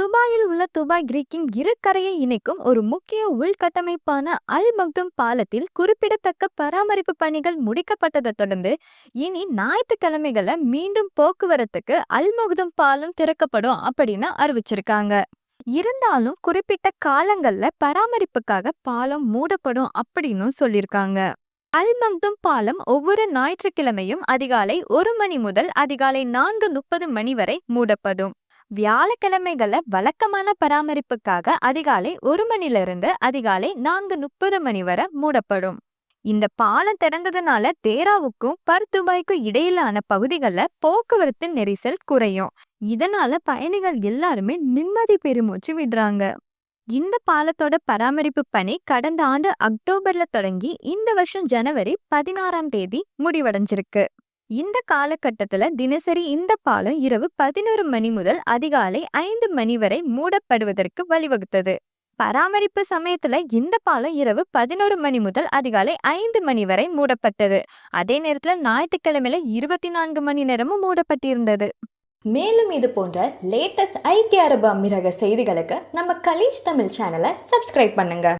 துபாயில் உள்ள துபாய் கிரீக்கின் இரு கரையை இணைக்கும் ஒரு முக்கிய உள்கட்டமைப்பான அல் மக்தும் பாலத்தில் குறிப்பிடத்தக்க பராமரிப்பு பணிகள் முடிக்கப்பட்டதை தொடர்ந்து இனி ஞாயிற்றுக்கிழமைகளை மீண்டும் போக்குவரத்துக்கு அல் மக்தும் பாலம் திறக்கப்படும் அப்படின்னு அறிவிச்சிருக்காங்க. இருந்தாலும் குறிப்பிட்ட காலங்கள்ல பராமரிப்புக்காக பாலம் மூடப்படும் அப்படின்னு சொல்லியிருக்காங்க அல் மக்தும் பாலம் ஒவ்வொரு ஞாயிற்றுக்கிழமையும் அதிகாலை ஒரு மணி முதல் அதிகாலை நான்கு முப்பது மணி வரை மூடப்படும். வியாழக்கிழமைகள வழக்கமான பராமரிப்புக்காக அதிகாலை ஒரு மணிலிருந்து அதிகாலை நான்கு முப்பது மணி வரை மூடப்படும். இந்த பாலம் திறந்ததுனால தேராவுக்கும் பர்துபாய்க்கும் இடையிலான பகுதிகளில் போக்குவரத்து நெரிசல் குறையும். இதனால பயணிகள் எல்லாருமே நிம்மதி பெருமூச்சு விடுறாங்க. இந்த பாலத்தோட பராமரிப்பு பணி கடந்த ஆண்டு அக்டோபர்ல தொடங்கி இந்த வருஷம் ஜனவரி பதினாறாம் தேதி முடிவடைஞ்சிருக்கு. இந்த காலகட்டத்துல தினசரி இந்த பாலம் இரவு பதினோரு மணி முதல் அதிகாலை ஐந்து மணி வரை மூடப்படுவதற்கு வழிவகுத்தது. பராமரிப்பு சமயத்துல இந்த பாலம் இரவு பதினோரு மணி முதல் அதிகாலை ஐந்து மணி வரை மூடப்பட்டது. அதே நேரத்துல ஞாயிற்றுக்கிழமையில இருபத்தி நான்கு மணி நேரமும் மூடப்பட்டிருந்தது. மேலும் இது போன்ற லேட்டஸ்ட் ஐக்கிய அரபு அமீரக செய்திகளுக்கு நம்ம கலீஜ் தமிழ் சேனலை சப்ஸ்கிரைப் பண்ணுங்க.